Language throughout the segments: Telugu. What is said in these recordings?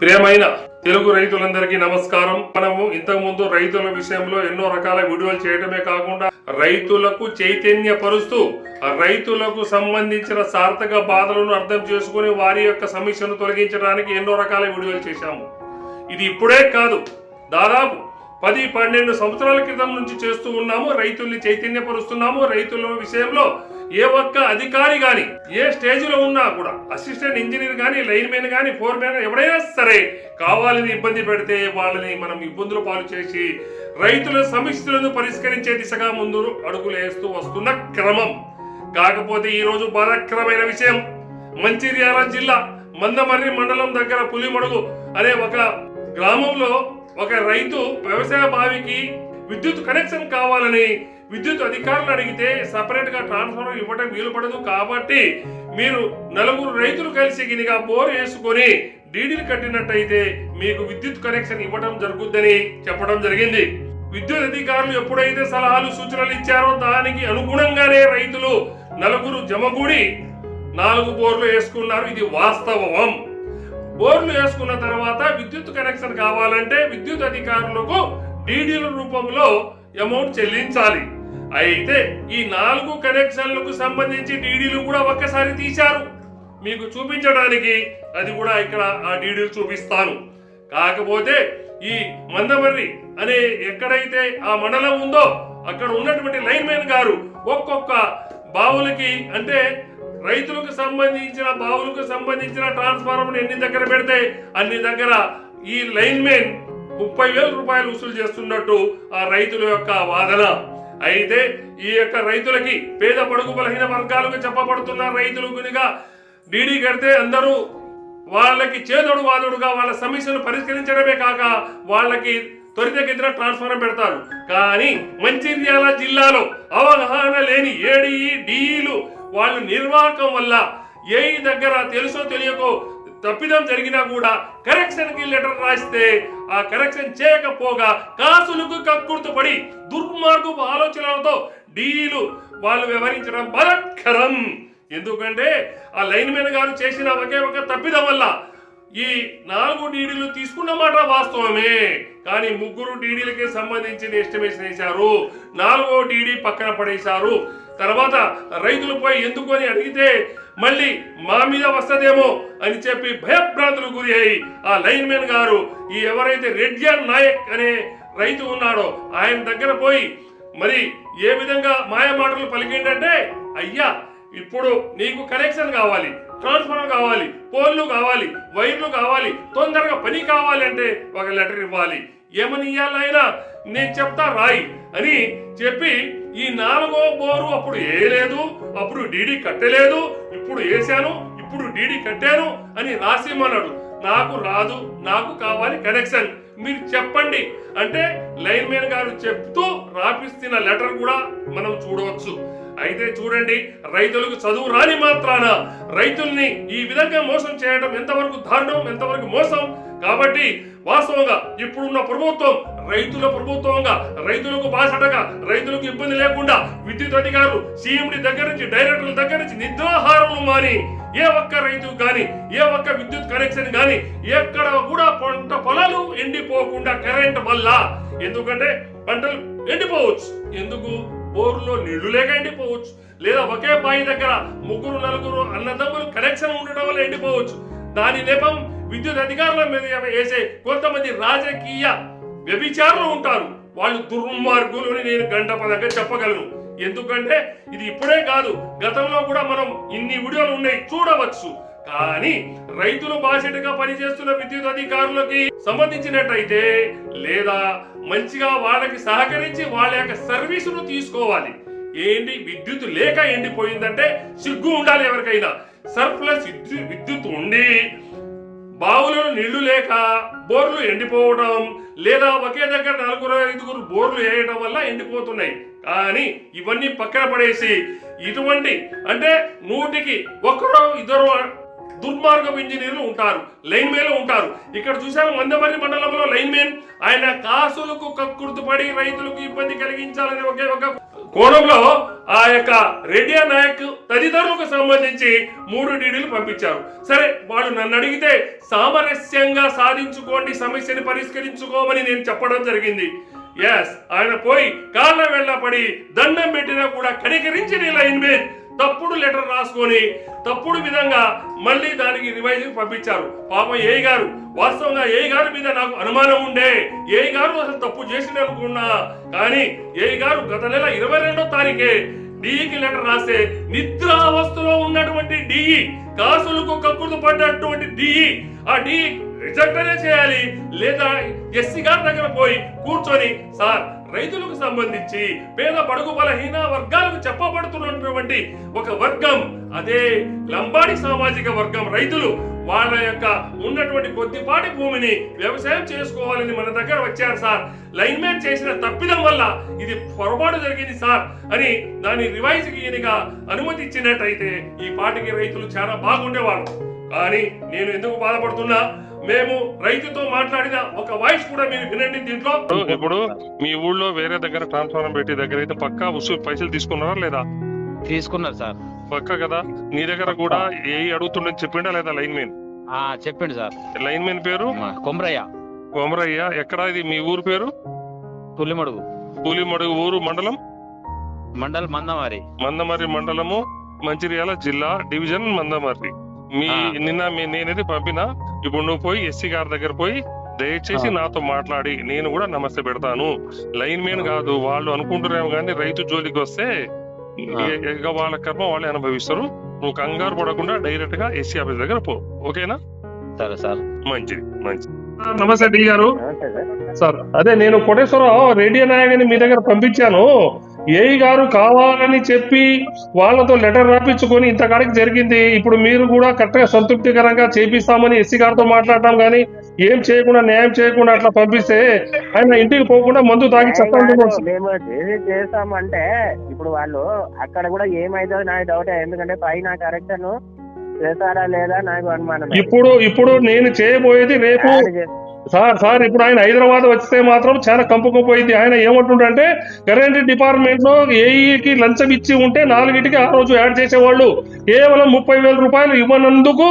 ప్రియమైన తెలుగు రైతులందరికీ నమస్కారం. మనము ఇంతకు ముందు రైతుల విషయంలో ఎన్నో రకాల వీడియోలు చేయడమే కాకుండా రైతులకు చైతన్య పరుస్తూ ఆ రైతులకు సంబంధించిన సార్థక బాధలను అర్థం చేసుకుని వారి యొక్క సమస్యను తొలగించడానికి ఎన్నో రకాల వీడియోలు చేశాము. ఇది ఇప్పుడే కాదు. దాదాపు పది పన్నెండు సంవత్సరాల క్రితం నుంచి చేస్తూ ఉన్నాము. రైతుల్ని చైతన్యపరుస్తున్నాము. రైతుల విషయంలో ఏ ఒక్క అధికారి గాని ఏ స్టేజ్లో ఉన్నా కూడా అసిస్టెంట్ ఇంజనీర్ గాని లైన్ మ్యాన్ గాని ఫోర్ మ్యాన్ ఎవడైనా సరే కావాలని ఇబ్బంది పెడితే వాళ్ళని మనం ఇబ్బందులు పాలు చేసి రైతుల సమస్యలను పరిష్కరించే దిశగా ముందు అడుగులు వేస్తూ వస్తున్న క్రమం. కాకపోతే ఈ రోజు బాధాకరమైన విషయం మంచిర్యాల జిల్లా మందమర్రి మండలం దగ్గర పులిమడుగు అనే ఒక గ్రామంలో ఒక రైతు వ్యవసాయ బావికి విద్యుత్ కనెక్షన్ కావాలని విద్యుత్ అధికారులు అడిగితే సపరేట్గా ట్రాన్స్ఫార్మర్ ఇవ్వడం వీలు పడదు కాబట్టి మీరు నలుగురు రైతులు కలిసి గినిగా బోర్ వేసుకొని డీడీలు కట్టినట్టయితే మీకు విద్యుత్ కనెక్షన్ ఇవ్వడం జరుగుద్దని చెప్పడం జరిగింది. విద్యుత్ అధికారులు ఎప్పుడైతే సలహాలు సూచనలు ఇచ్చారో దానికి అనుగుణంగానే రైతులు నలుగురు జమగూడి నాలుగు బోర్లు వేసుకున్నారు. ఇది వాస్తవం. బోర్లు వేసుకున్న తర్వాత విద్యుత్ కనెక్షన్ కావాలంటే విద్యుత్ అధికారులకు డీడీల రూపంలో అమౌంట్ చెల్లించాలి. అయితే ఈ నాలుగు కనెక్షన్లకు సంబంధించి డీడీలు కూడా ఒక్కసారి తీశారు. మీకు చూపించడానికి అది కూడా ఇక్కడ ఆ డీడీలు చూపిస్తాను. కాకపోతే ఈ మందమర్రి అనే ఎక్కడైతే ఆ మండలం ఉందో అక్కడ ఉన్నటువంటి లైన్ మ్యాన్ గారు ఒక్కొక్క బావులకి అంటే రైతులకు సంబంధించిన బావులకు సంబంధించిన ట్రాన్స్ఫార్మర్ ఎన్ని దగ్గర పెడితే అన్ని దగ్గర ఈ లైన్ మ్యాన్ ముప్పై వేల రూపాయలు వసూలు చేస్తున్నట్టు ఆ రైతుల యొక్క వాదన. అయితే ఈ యొక్క రైతులకి పేద పడుగు బలహీన వర్గాలకు చెప్పబడుతున్న రైతులు కనుక డీడీ కడితే అందరూ వాళ్ళకి చేదోడు వాదోడుగా వాళ్ళ సమస్యను పరిష్కరించడమే కాక వాళ్ళకి త్వరితగతిన ట్రాన్స్ఫర్ పెడతారు. కానీ మంచిర్యాల జిల్లాలో అవగాహన లేని ఏడీఈ డిఈలు వాళ్ళు నిర్వాహకం వల్ల ఏ దగ్గర తెలుసో తెలియకో తప్పిదం జరిగినా కూడా కరెక్షన్కి లెటర్ రాస్తే ఆ కరెక్షన్ చేయకపోగా కాసులకు కక్కుర్తుపడి దుర్మార్గపు ఆలోచనలతో డీలు వాళ్ళు వ్యవహరించడం బలత్కరం. ఎందుకంటే ఆ లైన్ మీద గారు చేసిన ఒకే ఒక తప్పిదం వల్ల ఈ నాలుగు డీడీలు తీసుకున్న మాట వాస్తవమే. కానీ ముగ్గురు డీడీలకి సంబంధించిన ఎస్టిమేషన్ వేశారు. నాలుగో డీడీ పక్కన పడేశారు. తర్వాత రైతులు పోయి ఎందుకు అని అడిగితే మళ్ళీ మా మీద వస్తదేమో అని చెప్పి భయభ్రాంతులు గురి అయి ఆ లైన్ మెన్ గారు ఈ ఎవరైతే రెడ్జాన్ నాయక్ అనే రైతు ఉన్నాడో ఆయన దగ్గర పోయి మరి ఏ విధంగా మాయ మాటలు పలికిండంటే అయ్యా ఇప్పుడు నీకు కనెక్షన్ కావాలి ట్రాన్స్ఫార్మర్ కావాలి పోల్లు కావాలి వైర్లు కావాలి తొందరగా పని కావాలి అంటే ఒక లెటర్ ఇవ్వాలి. ఏమని ఇవ్వాలైనా నేను చెప్తా రాయి అని చెప్పి ఈ నాలుగో బోరు అప్పుడు వేయలేదు అప్పుడు డీడీ కట్టలేదు ఇప్పుడు వేసాను ఇప్పుడు డీడీ కట్టాను అని రాసిమన్నాడు నాకు రాదు నాకు కావాలి కనెక్షన్. మీరు చెప్పండి. అంటే లైన్ మ్యాన్ గారు చెప్తూ రాపిస్తున్న లెటర్ కూడా మనం చూడవచ్చు. అయితే చూడండి రైతులకు చదువు రాని మాత్రాన రైతుల్ని ఈ విధంగా మోసం చేయడం ఎంతవరకు దారుణం ఎంతవరకు మోసం? కాబట్టి వాస్తవంగా ఇప్పుడున్న ప్రభుత్వం రైతుల ప్రభుత్వంగా రైతులకు బాసటగా రైతులకు ఇబ్బంది లేకుండా విద్యుత్ అధికారులు సీఎండి దగ్గర నుంచి డైరెక్టర్ల దగ్గర నుంచి నిద్రాహారములు మాని ఏ ఒక్క రైతు కానీ ఏ ఒక్క విద్యుత్ కనెక్షన్ కానీ ఎక్కడ కూడా పంట పొలాలు ఎండిపోకుండా కరెంట్ వల్ల ఎందుకంటే పంటలు ఎండిపోవచ్చు. ఎందుకు? బోరులో నీళ్ళు లేక ఎండిపోవచ్చు. లేదా ఒకే బావి దగ్గర ముగ్గురు నలుగురు అన్నదమ్ములు కనెక్షన్ ఉండడం వల్ల ఎండిపోవచ్చు. దాని నెపం విద్యుత్ అధికారుల మీద వేసే కొంతమంది రాజకీయ వ్యభిచారులు ఉంటారు. వాళ్ళు దుర్మార్గులు అని నేను గంట పదంగా చెప్పగలను. ఎందుకంటే ఇది ఇప్పుడే కాదు. గతంలో కూడా మనం ఇన్ని వీడియోలు ఉన్నాయి చూడవచ్చు. కానీ రైతులు బాసిటగా పనిచేస్తున్న విద్యుత్ అధికారులకి సంబంధించినట్టయితే లేదా మంచిగా వాళ్ళకి సహకరించి వాళ్ళ యొక్క సర్వీసును తీసుకోవాలి. ఏంటి? విద్యుత్ లేక ఎండిపోయిందంటే సిగ్గు ఉండాలి ఎవరికైనా. సర్ప్లస్ విద్యుత్ ఉండి బావులలో నీళ్ళు లేక బోర్లు ఎండిపోవడం లేదా ఒకే దగ్గర నలుగురు ఐదుగురు బోర్లు వేయడం వల్ల ఎండిపోతున్నాయి. కానీ ఇవన్నీ పక్కన పడేసి ఇటువంటి అంటే నూటికి ఒకరో ఇద్దరు దుర్మార్గపు ఇంజనీర్లు ఉంటారు లైన్ మేన్లు ఉంటారు. ఇక్కడ చూశాము మందమర్రి మండలంలో లైన్ మేన్ ఆయన కాసులకు కక్కుర్తుపడి రైతులకు ఇబ్బంది కలిగించాలనే ఒకే ఒక కోణంలో ఆ యొక్క రెడ్డియా నాయక్ తదితరులకు సంబంధించి మూడు డీడీలు పంపించారు. సరే వాళ్ళు నన్ను అడిగితే సామరస్యంగా సాధించుకోండి సమస్యని పరిష్కరించుకోమని నేను చెప్పడం జరిగింది. ఎస్ ఆయన పోయి కాళ్ళ వెళ్ళ పడి దండం పెట్టినా కూడా కనికరించి నీ లైన్ మీద తప్పుడు లెటర్ రాసుకొని తప్పుడు విధంగా మళ్ళీ దానికి రివైజ్ పంపించారు. పాపం ఏ గారు వాస్తవంగా ఏ గారి మీద నాకు అనుమానం ఉండే? ఏ గారు అసలు తప్పు చేసిన అనుకున్నా? కానీ ఏ గారు గత నెల ఇరవై రెండో తారీఖే డిఈకి లెటర్ రాస్తే నిద్రావస్థలో ఉన్నటువంటి డిఈ కాసులకు కక్కుర్తు పడ్డటువంటి డిఈ ఆ డిఈ రిజెక్ట్ అనే చేయాలి లేదా ఎస్సీ గారి దగ్గర పోయి కూర్చొని సార్ రైతులకు సంబంధించి పేద బడుగు బలహీన వర్గాలకు చెప్పబడుతున్నటువంటి ఒక వర్గం అదే లంబాడి సామాజిక వర్గం. రైతులు వాళ్ళ యొక్క ఉన్నటువంటి కొద్దిపాటి భూమిని వ్యవసాయం చేసుకోవాలని మన దగ్గర వచ్చారు సార్. లైన్ మ్యాన్ చేసిన తప్పిదం వల్ల ఇది పొరపాటు జరిగింది సార్ అని దాని రివైజ్కి ఈయనగా అనుమతి ఇచ్చినట్టయితే ఈ పాటికి రైతులు చాలా బాగుండేవాళ్ళు. కానీ నేను ఎందుకు బాధపడుతున్నా? మేము రైతుతో మాట్లాడిన ఒక వాయిస్ కూడా మీరు వినండి దీంట్లో. ఇప్పుడు మీ ఊళ్ళో వేరే దగ్గర ట్రాన్స్ఫార్మర్ పెట్టి దగ్గర అయితే పక్కా ఉసు పైసలు తీసుకున్నారా లేదా? తీసుకున్నారు సార్. పక్క కదా? నీ దగ్గర కూడా ఏ అడుగుతుండని చెప్పిండా లేదా లైన్ మెన్ ఆ చెప్పిండు సార్. లైన్ మెన్ పేరు? మా కొమరయ్య. కొమరయ్య. ఎక్కడ ఇది? మీ ఊరు పేరు? తుల్లిమడుగు కూలిమడుగు ఊరు మండలం? మండల్ మందమారి. మందమర్రి మండలము. మంచిర్యాల జిల్లా డివిజన్ మందమర్రి మీ. నిన్న మీ- నేనైతే పంపిన? ఇప్పుడు నువ్వు పోయి ఎస్సీ గారి దగ్గర పోయి దయచేసి. నాతో మాట్లాడి నేను కూడా నమస్తే పెడతాను. లైన్ మెన్ కాదు వాళ్ళు అనుకుంటున్నాము కానీ రైతు జోలికి వస్తే వాళ్ళ కర్మ వాళ్ళే అనుభవిస్తారు. నువ్వు కంగారు పడకుండా డైరెక్ట్గా ఎస్సీ ఆఫీస్ దగ్గర పో. ఓకేనా? సరే సార్. మంచిది మంచిది. నమస్తే డి గారు. సార్. అదే నేను కోటేశ్వరరావు రేడియో నాయకుని మీ దగ్గర పంపించాను. ఏఈ గారు కావాలని చెప్పి వాళ్ళతో లెటర్ రాపించుకొని ఇంతకాడికి జరిగింది. ఇప్పుడు మీరు కూడా కరెక్ట్గా సంతృప్తికరంగా చేపిస్తామని ఎస్సీ గారితో మాట్లాడటం కానీ ఏం చేయకుండా న్యాయం చేయకుండా అట్లా పంపిస్తే ఆయన ఇంటికి పోకుండా మందు తాగి మేము చేసి చేస్తామంటే ఇప్పుడు వాళ్ళు అక్కడ కూడా ఏమైతుందో నాకు డౌట్. ఎందుకంటే పైన కరెక్షన్ చేస్తారా లేదా నాకు అనుమానం ఇప్పుడు ఇప్పుడు నేను చేయబోయేది రేపు సార్ సార్ ఇప్పుడు ఆయన హైదరాబాద్ వస్తే మాత్రం చాలా కంపుకుపోయింది. ఆయన ఏమంటుండంటే కరెంట్ డిపార్ట్మెంట్లో ఏఈకి లంచం ఇచ్చి ఉంటే నాలుగిటికి ఆ రోజు యాడ్ చేసేవాళ్ళు. కేవలం ముప్పై వేల రూపాయలు ఇవ్వనందుకు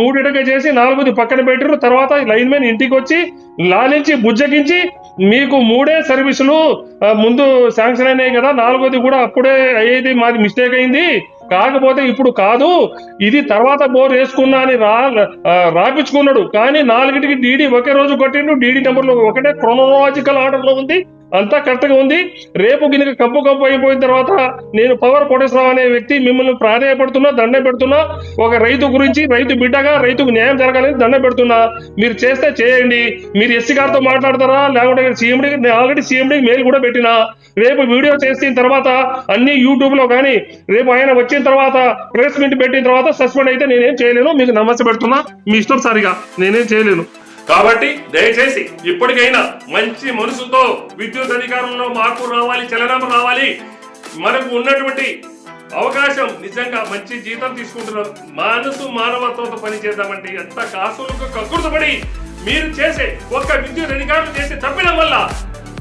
మూడు చేసి నాలుగుది పక్కన పెట్టారు తర్వాత లైన్ మ్యాన్ ఇంటికి వచ్చి లాలించి బుజ్జగించి మీకు మూడే సర్వీసులు ముందు శాంక్షన్ అయినాయి కదా నాలుగోది కూడా అప్పుడే అయ్యేది మాది మిస్టేక్ అయింది. కాకపోతే ఇప్పుడు కాదు ఇది తర్వాత బోర్ వేసుకున్నా అని రా రాపించుకున్నాడు. కానీ నాలుగిటికి డీడీ ఒకే రోజు కొట్టిండు. డీడీ నెంబర్లో ఒకటే క్రోనలాజికల్ ఆర్డర్లో ఉంది. అంతా కరెక్ట్గా ఉంది. రేపు గినక కప్పు కప్పు అయిపోయిన తర్వాత నేను పవర్ కోటేశ్వరరావు అనే వ్యక్తి మిమ్మల్ని ప్రాధాయపడుతున్నా దండ పెడుతున్నా. ఒక రైతు గురించి రైతు బిడ్డగా రైతుకు న్యాయం జరగాలని దండ పెడుతున్నా. మీరు చేస్తే చేయండి. మీరు ఎస్సీ గారితో మాట్లాడతారా? లేకుంటే సీఎండి ఆల్రెడీ సీఎండికి మెయిల్ కూడా పెట్టినా. రేపు వీడియో చేసిన తర్వాత అన్ని యూట్యూబ్లో కానీ రేపు ఆయన వచ్చిన తర్వాత ప్రెస్ మీట్ పెట్టిన తర్వాత సస్పెండ్ అయితే నేనేం చేయలేను. మీకు నమస్తే పెడుతున్నా. మీ ఇష్టం సరిగా నేనేం చేయలేను. కాబట్టి దయచేసి ఇప్పటికైనా మంచి మనసుతో విద్యుత్ అధికారంలో మార్పు రావాలి చలనం రావాలి. మనకు ఉన్నటువంటి అవకాశం నిజంగా మంచి జీతం తీసుకుంటున్నారు. మనసు మానవత్వంతో పనిచేద్దామంటే ఎంత కాసులకు కక్కుడుతపడి మీరు చేసే ఒక్క విద్యుత్ అధికారులు చేసే తప్పిదం వల్ల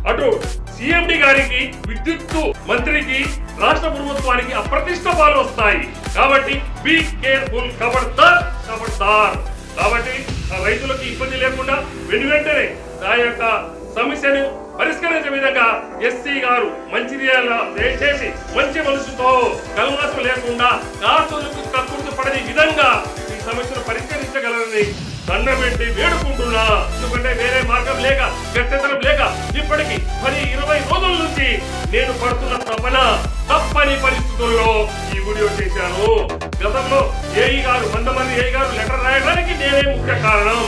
అటు సిఎండి గారికి విద్యుత్ మంత్రికి రాష్ట్ర ప్రభుత్వానికి అప్రతిష్ట పాలు వస్తాయి. కాబట్టి బీ కేర్ఫుల్ కబడ్దార్ కబడ్దార్ కాబట్టి రైతులకు ఇబ్బంది లేకుండా వెను వెంటనే యొక్క సమస్యను పరిష్కరించే విధంగా ఎస్సీ గారు మంచిర్యాల దయచేసి మంచి మనసుతో కలవాసం లేకుండా కాసులకు కక్కుర్తి పడని విధంగా ఈ సమస్యను పరిష్కరించగలరని దండం పెట్టి వేడుకుంటున్నా. ఎందుకంటే వేరే మార్గం లేక గట్టెతనం లేక ఇప్పటికి పది ఇరవై రోజుల నుంచి నేను పడుతున్న తపన తప్పని పరిస్థితుల్లో ఈ వీడియో చేశాను. గతంలో ఏఈ గారు మందమంది ఏఈ గారు లెటర్ రాయడానికి నేనే ముఖ్య కారణం.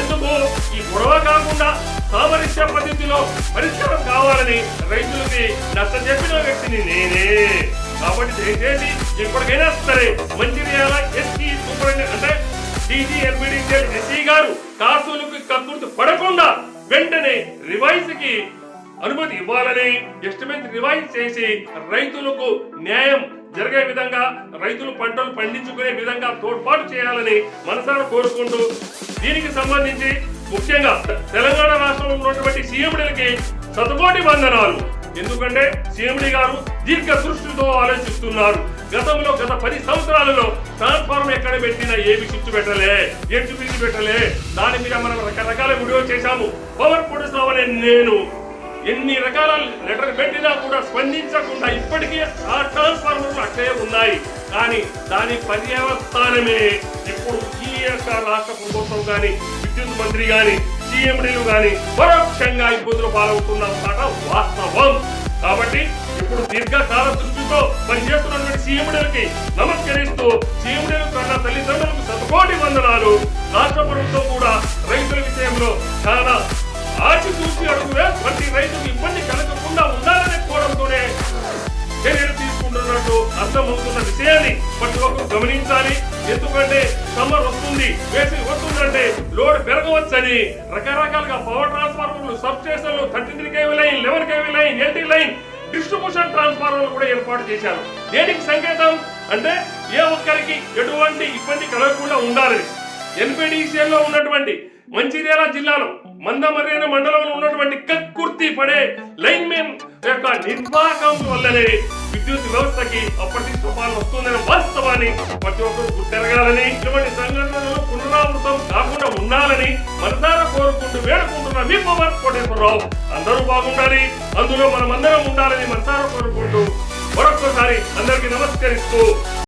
ఎందుకు? ఈ గొడవ కాకుండా సామరస్య పద్ధతిలో పరిష్కారం కావాలని రైతులకి నచ్చ చెప్పిన వ్యక్తిని నేనే. కాబట్టి దయచేసి ఇప్పటికైనా సరే మంచిర్యాల ఎస్టీ సూపరింటెండెంట్ అంటే డీజీ ఎంపీడీసీఎల్ ఎస్సీ గారు కాసులకు కక్కుర్తి పడకుండా వెంటనే రివైజ్కి అనుమతి ఇవ్వాలని ఎస్టిమేట్ రివైజ్ చేసి రైతులకు న్యాయం జరిగే విధంగా రైతులు పంటలు పండించుకునే విధంగా తోడ్పాటు చేయాలని మనసారా కోరుకుంటూ దీనికి సంబంధించి ముఖ్యంగా తెలంగాణ రాష్ట్రంలో ఉన్నటువంటి సీఎండీలకి శతకోటి వందనాలు. ఎందుకంటే సీఎండి గారు దీర్ఘ దృష్టితో ఆలోచిస్తున్నారు. గతంలో గత పది సంవత్సరాలలో ట్రాన్స్ఫార్మర్ ఎక్కడ పెట్టినా ఏమి స్విచ్ పెట్టలే ఏం చూపించి పెట్టలే. దాని మీద మనం రకరకాల వీడియో చేశాము. పవర్ పొడిస్తామనే నేను ఎన్ని రకాల లెటర్ పెట్టినా కూడా స్పందించకుండా ఇప్పటికీ ఆ ట్రాన్స్ఫార్మర్లు అక్కడే ఉన్నాయి. కానీ దాని పర్యవస్థానమే ఇప్పుడు ఈ యొక్క రాష్ట్ర ప్రభుత్వం కానీ విద్యుత్ మంత్రి కానీ సీఎండీలు కానీ పరోక్షంగా ఇబ్బందులు పాలవుతున్న వాస్తవం. కాబట్టి ఇప్పుడు దీర్ఘకాల దృష్టితో పనిచేస్తున్నటువంటి సీఎండీలకి నమస్కరిస్తూ సీఎండీలు కన్నా తల్లిదండ్రులకు శతకోటి వందనాలు. రాష్ట్ర ప్రభుత్వం కూడా రైతుల విషయంలో చాలా ఆచితూచి అడుగులే ప్రతి రైతుకు ఇబ్బంది కలగకుండా ఉండాలనే కోవడంతోనే చర్యలు తీసుకుంటున్నట్టు అర్థమవుతున్న విషయాన్ని ప్రతి ఒక్కరు గమనించాలి. ఎందుకంటే సమ్మర్ వస్తుంది వేసి వస్తుందంటే లోడ్ పెరగవచ్చని రకరకాలుగా పవర్ ట్రాన్స్ఫార్మర్లు సబ్ స్టేషన్లు thirty three KV line eleven KV line LT line distribution ట్రాన్స్ఫార్మర్లు కూడా ఏర్పాటు చేశారు. దేనికి సంకేతం? అంటే ఏ ఒక్కరికి ఎటువంటి ఇబ్బంది కలగకుండా ఉండాలని. ఎన్పిడిసిఎల్లో ఉన్నటువంటి మంచిర్యాల జిల్లాలో మందమర్యాన మండలంలో ఉన్నటువంటి కక్కుర్తి పడే లైన్ మెన్ యొక్క నిర్వాహకం వల్లనే విద్యుత్ వ్యవస్థకి అప్రతిష్ట పాలన వస్తుందనే వాస్తవాన్ని ప్రతి ఒక్కరు గుర్తెరగాలని ఇటువంటి సంఘటనలు పునరావృతం కాకుండా ఉండాలని మనసారా కోరుకుంటూ వేడుకుంటున్న మీ పవర్ కోటేశ్వరరావు. అందరూ బాగుండాలి అందులో మనం ఉండాలని మనసారా కోరుకుంటూ మరొక్కసారి అందరికీ నమస్కరిస్తూ